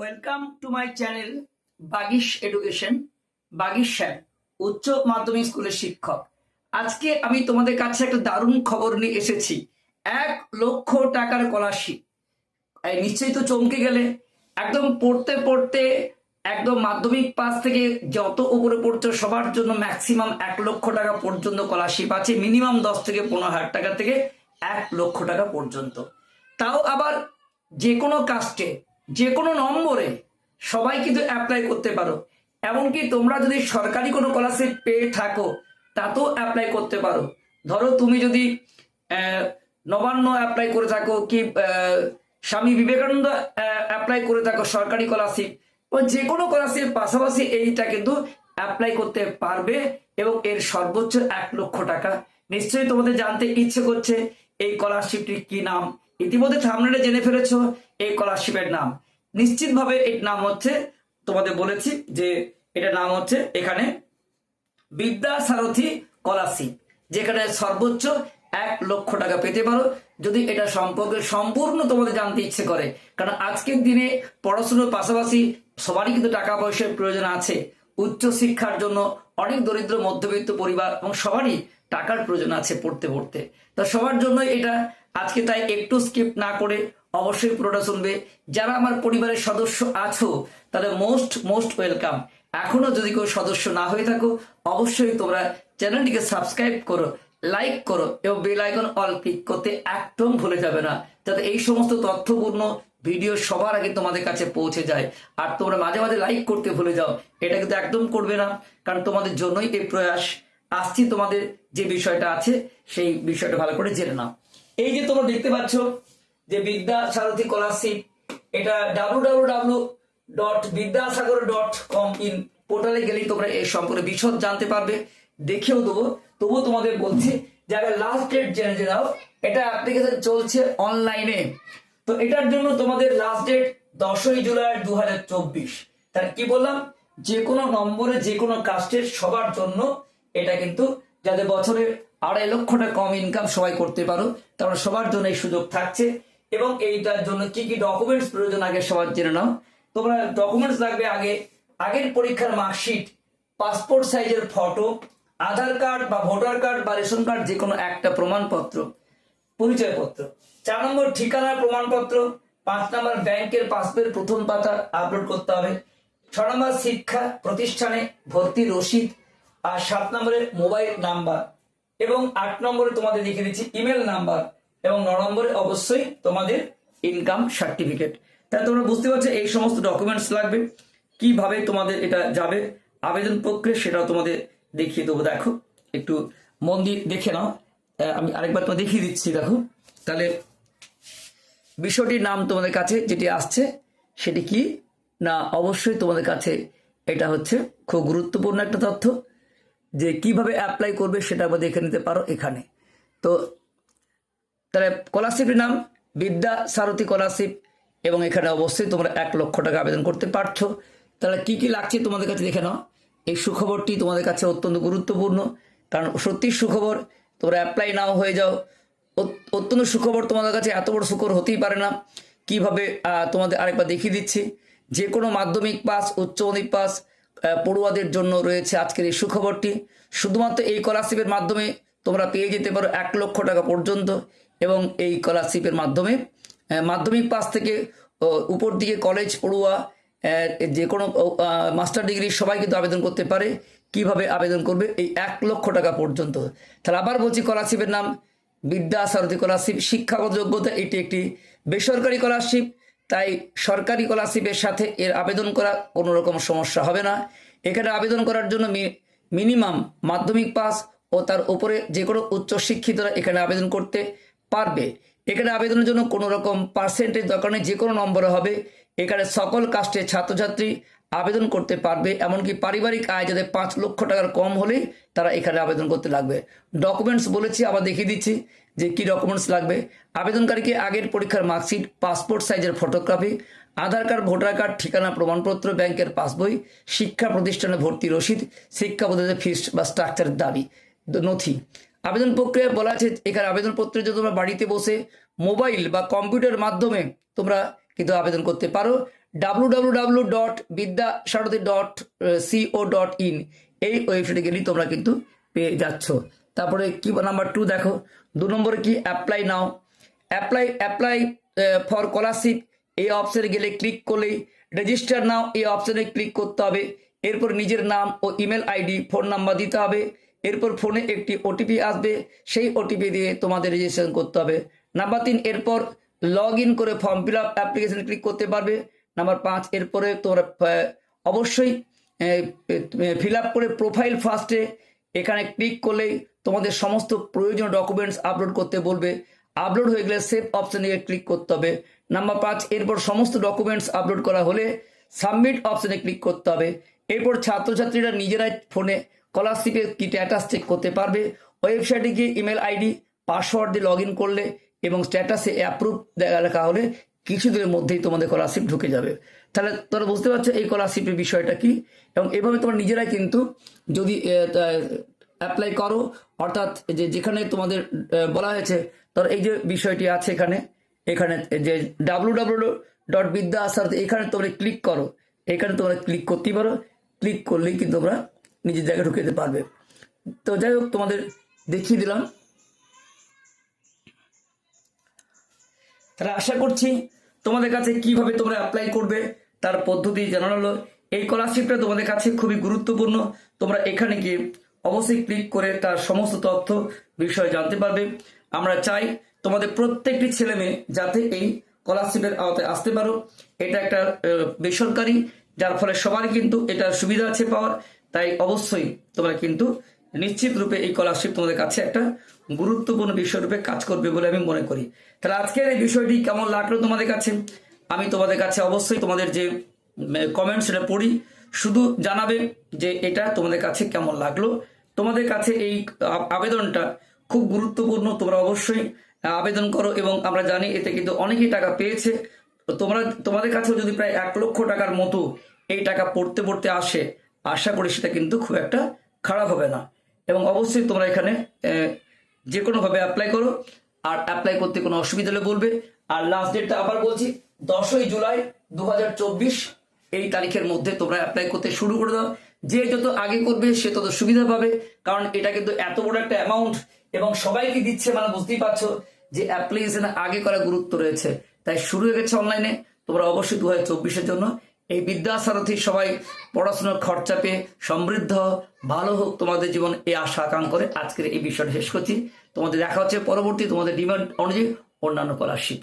Welcome to my channel Bagish education Bagish sir উচ্চ মাধ্যমিক স্কুলের শিক্ষক। আজকে আমি তোমাদের কাছে একটা দারুণ খবর নিয়ে এসেছি। এক লক্ষ টাকার স্কলারশিপ নিশ্চয়ই তো চমকে গেলে। একদম পড়তে পড়তে, একদম মাধ্যমিক পাস থেকে যত উপরে পড়ছো, সবার জন্য ম্যাক্সিমাম এক লক্ষ টাকা পর্যন্ত স্কলারশিপ আছে। মিনিমাম দশ থেকে পনেরো হাজার টাকা থেকে এক লক্ষ টাকা পর্যন্ত। তাও আবার যে কোনো কাস্টে যে কোনো নম্বরে সবাই কিন্তু অ্যাপ্লাই করতে পারো। এমনকি তোমরা যদি সরকারি কোনো স্কলারশিপ পেয়ে থাকো, তাতেও অ্যাপ্লাই করতে পারো। ধরো তুমি যদি নবান্ন অ্যাপ্লাই করে থাকো কি স্বামী বিবেকানন্দ অ্যাপ্লাই করে থাকো সরকারি স্কলারশিপ ও যে কোনো স্কলারশিপ পাশাপাশি এইটা কিন্তু অ্যাপ্লাই করতে পারবে এবং এর সর্বোচ্চ এক লক্ষ টাকা। নিশ্চয়ই তোমাদের জানতে ইচ্ছে করছে এই স্কলারশিপটির কি নাম। ইতিমধ্যে সামনে জেনে ফেলেছো এই স্কলারশিপের নাম। নিশ্চিতভাবে এর নাম হচ্ছে, তোমাদের বলেছি যে এটার নাম হচ্ছে এখানে বিদ্যা সারথী স্কলারশিপ যেখানে সর্বোচ্চ এক লক্ষ টাকা পেতে পারো। যদি এটা সম্পর্কে সম্পূর্ণ তোমাদের জানতে ইচ্ছে করে, কারণ আজকের দিনে পড়াশুনোর পাশাপাশি সবারই কিন্তু টাকা পয়সার প্রয়োজন আছে। উচ্চ শিক্ষার জন্য অনেক দরিদ্র মধ্যবিত্ত পরিবার এবং সবারই টাকার প্রয়োজন আছে পড়তে পড়তে। তো সবার জন্য এটা, আজকে তাই একটু স্কিপ না করে অবশ্যই পুরোটা শুনবে। যারা আমার পরিবারের সদস্য আছো তাদের মোস্ট মোস্ট ওয়েলকাম। এখনও যদি কেউ সদস্য না হয়ে থাকো, অবশ্যই তোমরা চ্যানেলটিকে সাবস্ক্রাইব করো, লাইক করো এবং বেল আইকন অল ক্লিক করতে একদম ভুলে যাবে না, যাতে এই সমস্ত তথ্যপূর্ণ ভিডিও সবার আগে তোমাদের কাছে পৌঁছে যায়। আর তোমরা মাঝে মাঝে লাইক করতে ভুলে যাও, এটা কিন্তু একদম করবে না, কারণ তোমাদের জন্যই এই প্রয়াস। আসছি তোমাদের যে বিষয়টা আছে, সেই বিষয়টা ভালো করে জেনে নাও। এই যে তোমরা দেখতে পাচ্ছ যে বিদ্যা সারথী স্কলারশিপ, এটা W W W dot Vidyasagar dot com in পোর্টালে গেলেই তোমরা এই সম্পর্কে বিশদ জানতে পারবে, দেখেও দেবো। তবুও তোমাদের বলছি যে আগে লাস্ট ডেট জেনে নাও, এটা অ্যাপ্লিকেশন চলছে অনলাইনে তো এটার জন্য তোমাদের লাস্ট ডেট দশই জুলাই দু হাজার চব্বিশ। তার কি বললাম? যে কোনো নম্বরে, যে কোনো কাস্টের সবার জন্য এটা কিন্তু যাদের বছরে আড়াই লক্ষ টাকা কম ইনকাম সবাই করতে পারো তারপরে সবার জন্য এই সুযোগ থাকছে। এবং এইটার জন্য কি কি ডকুমেন্টস প্রয়োজন আগে সবার জেনে নাও। তোমরা ডকুমেন্টস লাগবে আগে, আগের পরীক্ষার মার্কশিট পাসপোর্ট সাইজের ফটো আধার কার্ড বা ভোটার কার্ড বা রেশন কার্ড যে কোনো একটা প্রমাণপত্র, পরিচয়পত্র। চার নম্বর ঠিকানার প্রমাণপত্র, পাঁচ নম্বর ব্যাংকের পাসবইয়ের প্রথম পাতা আপলোড করতে হবে। ছ নম্বর শিক্ষা প্রতিষ্ঠানে ভর্তি রসিদ আর সাত নম্বরে মোবাইল নাম্বার এবং আট নম্বরে তোমাদের লিখে দিচ্ছি ইমেল নাম্বার। এবং ন নম্বরে অবশ্যই তোমাদের ইনকাম সার্টিফিকেট তাই তোমরা বুঝতে পারছ এই সমস্ত ডকুমেন্টস লাগবে, কীভাবে তোমাদের এটা যাবে, আবেদন প্রক্রিয়া সেটাও তোমাদের দেখিয়ে দেবো। দেখো, একটু মন দিয়ে দেখে নাও। আমি আরেকবার তোমার দেখিয়ে দিচ্ছি, দেখো। তাহলে বিষয়টির নাম তোমাদের কাছে যেটি আসছে, সেটি কি? না, অবশ্যই তোমাদের কাছে এটা হচ্ছে খুব গুরুত্বপূর্ণ একটা তথ্য, যে কীভাবে অ্যাপ্লাই করবে সেটা আবার দেখে নিতে পারো এখানে। তো তাহলে স্কলারশিপের নাম বিদ্যা সারথী স্কলারশিপ এবং এখানে অবশ্যই তোমরা এক লক্ষ টাকা আবেদন করতে পারছ। তাহলে কি কি লাগছে তোমাদের কাছে দেখে নাও। এই সুখবরটি তোমাদের কাছে অত্যন্ত গুরুত্বপূর্ণ। কারণ সত্যি সুখবর, তোমরা অ্যাপ্লাই নাও হয়ে যাও। অত- অত্যন্ত সুখবর তোমাদের কাছে এত বড় সুখবর হতেই পারে না। কীভাবে তোমাদের আরেকবার দেখিয়ে দিচ্ছি। যে কোনো মাধ্যমিক পাস, উচ্চ মাধ্যমিক পাস পড়ুয়াদের জন্য রয়েছে আজকের এই সুখবরটি। শুধুমাত্র এই স্কলারশিপের মাধ্যমে তোমরা পেয়ে যেতে পারো এক লক্ষ টাকা পর্যন্ত। এবং এই স্কলারশিপের মাধ্যমে মাধ্যমিক পাস থেকে উপর দিকে কলেজ পড়ুয়া যে কোনো মাস্টার ডিগ্রি সবাই কিন্তু আবেদন করতে পারে। কীভাবে আবেদন করবে? এই এক লক্ষ টাকা পর্যন্ত। তাহলে আবার বলছি স্কলারশিপের নাম বিদ্যা সারথী স্কলারশিপ শিক্ষাগত যোগ্যতা, এটি একটি বেসরকারি স্কলারশিপ তাই সরকারি স্কলারশিপের সাথে এর আবেদন করা কোনো রকম সমস্যা হবে না। এখানে আবেদন করার জন্য মিনিমাম মাধ্যমিক পাস ও তার উপরে যে কোনো উচ্চশিক্ষিতরা এখানে আবেদন করতে পারবে। এখানে আবেদনের জন্য কোনো রকম পার্সেন্টেজ দরকার নেই যে কোনো নম্বরে হবে। এখানে সকল কাস্টের ছাত্রছাত্রী আবেদন করতে পারবে, এমনকি পারিবারিক আয় যাদের পাঁচ লক্ষ টাকার কম হলেই তারা এখানে আবেদন করতে লাগবে। ডকুমেন্টস বলেছি আবার দেখিয়ে দিচ্ছি যে কি ডকুমেন্টস লাগবে। আবেদনকারীকে আগের পরীক্ষার মার্কশিট পাসপোর্ট সাইজের photography Aadhaar card voter card ঠিকানা, প্রমাণপত্র, ব্যাংকের পাসবই, শিক্ষা প্রতিষ্ঠানে ভর্তি রসিদ, শিক্ষা প্রতিষ্ঠানের ফিস বা স্ট্রাকচারের দাবি নথি। আবেদন প্রক্রিয়ায় বলা আছে, এখানে আবেদনপত্রে যদি তোমরা বাড়িতে বসে মোবাইল বা কম্পিউটার মাধ্যমে তোমরা কিন্তু আবেদন করতে পারো। W W W dot Vidya Sarathi dot co dot in এই ওয়েবসাইটে গেলেই তোমরা কিন্তু পেয়ে যাচ্ছ। তারপরে কি নাম্বার টু দেখো, দু নম্বরে কি apply now apply apply for scholarship এই অপশানে গেলে ক্লিক করলেই রেজিস্টার নাও এই অপশানে ক্লিক করতে হবে। এরপর নিজের নাম ও ইমেল আইডি ফোন নাম্বার দিতে হবে। এরপর ফোনে একটি ওটিপি আসবে। সেই ওটিপি দিয়ে তোমাদের রেজিস্ট্রেশন করতে হবে। নাম্বার তিন, এরপর লগ ইন করে form fill up application click করতে পারবে। নাম্বার পাঁচ, এরপরে তোমরা অবশ্যই ফিল আপ করে প্রোফাইল ফার্স্টে এখানে ক্লিক করলেই তোমাদের সমস্ত প্রয়োজনীয় ডকুমেন্টস আপলোড করতে বলবে। আপলোড হয়ে গেলে সেভ অপশনে ক্লিক করতে হবে। নাম্বার পাঁচ, এরপর সমস্ত ডকুমেন্টস আপলোড করা হলে সাবমিট অপশনে ক্লিক করতে হবে। এরপর ছাত্রছাত্রীরা নিজেরাই ফোনে স্কলারশিপের কি স্ট্যাটাস চেক করতে পারবে? ওয়েবসাইটে গিয়ে ইমেল আইডি পাসওয়ার্ড দিয়ে লগ ইন করলে এবং স্ট্যাটাসে অ্যাপ্রুভ লেখা হলে কিছুদিনের মধ্যেই তোমাদের স্কলারশিপ ঢুকে যাবে। তাহলে তোমরা বুঝতে পারছ এই স্কলারশিপের বিষয়টা কি? এবং এভাবে তোমরা নিজেরাই কিন্তু যদি অ্যাপ্লাই করো, অর্থাৎ যে যেখানে তোমাদের বলা হয়েছে, ধর এই যে বিষয়টি আছে এখানে এখানে যে ডাব্লু ডাব্লু ডট বিদ্যা আসার এখানে তোমরা ক্লিক করো। এখানে তোমরা ক্লিক করতেই পারো। ক্লিক করলেই কিন্তু তোমরা নিজের জায়গায় ঢুকে যেতে পারবে। তো যাই হোক, তোমাদের দেখিয়ে দিলাম। তাহলে আশা করছি তোমাদের কাছে কীভাবে তোমরা অ্যাপ্লাই করবে, তার পদ্ধতি জানানো হলো। এই স্কলারশিপটা তোমাদের কাছে খুবই গুরুত্বপূর্ণ। তোমরা এখানে গিয়ে অবশ্যই ক্লিক করে তার সমস্ত তথ্য বিষয় জানতে পারবে। আমরা চাই তোমাদের প্রত্যেকটি ছেলে মেয়ে যাতে এই স্কলারশিপের আওতায় আসতে পারো। এটা একটা বেসরকারি, যার ফলে সবার কিন্তু এটার সুবিধা আছে পাওয়ার। তাই অবশ্যই তোমরা কিন্তু নিশ্চিত রূপে এই স্কলারশিপ তোমাদের কাছে একটা গুরুত্বপূর্ণ বিষয় রূপে কাজ করবে বলে আমি মনে করি। তাহলে আজকের এই বিষয়টি কেমন লাগল তোমাদের কাছে? আমি তোমাদের কাছে অবশ্যই তোমাদের যে কমেন্ট সেটা পড়ি। শুধু জানাবে যে এটা তোমাদের কাছে কেমন লাগল। তোমাদের কাছে এই আবেদনটা খুব গুরুত্বপূর্ণ। তোমরা অবশ্যই আবেদন করো এবং আমরা জানি এতে কিন্তু অনেকেই টাকা পেয়েছে। তোমরা, তোমাদের কাছেও যদি প্রায় এক লক্ষ টাকার মতো এই টাকা পড়তে পড়তে আসে আশা করি সেটা কিন্তু খুব একটা খারাপ হবে না। এবং অবশ্যই তোমরা এখানে যে কোনোভাবে অ্যাপ্লাই করো, আর অ্যাপ্লাই করতে কোনো অসুবিধা হলে বলবে। আর লাস্ট ডেটটা আবার বলছি, দশই জুলাই দু হাজার চব্বিশ, এই তারিখের মধ্যে তোমরা অ্যাপ্লাই করতে শুরু করে দাও। যে যত আগে করবে, সে তত সুবিধা পাবে, কারণ এটা কিন্তু এত বড় একটা অ্যামাউন্ট এবং সবাইকে দিচ্ছে মানে বুঝতেই পারছ যে অ্যাপ্লিকেশন আগে করা গুরুত্ব রয়েছে। তাই শুরু হয়ে গেছে অনলাইনে তোমরা অবশ্যই দু হাজার জন্য এই বিদ্যাসারথী সবাই পড়াশোনার খরচা পেয়ে সমৃদ্ধ, ভালো হোক তোমাদের জীবন, এই আশা কাম করে আজকের এই বিষয়টা শেষ করছি। তোমাদের দেখা হচ্ছে পরবর্তী, তোমাদের ডিমান্ড অনুযায়ী অন্যান্য স্কলারশিপ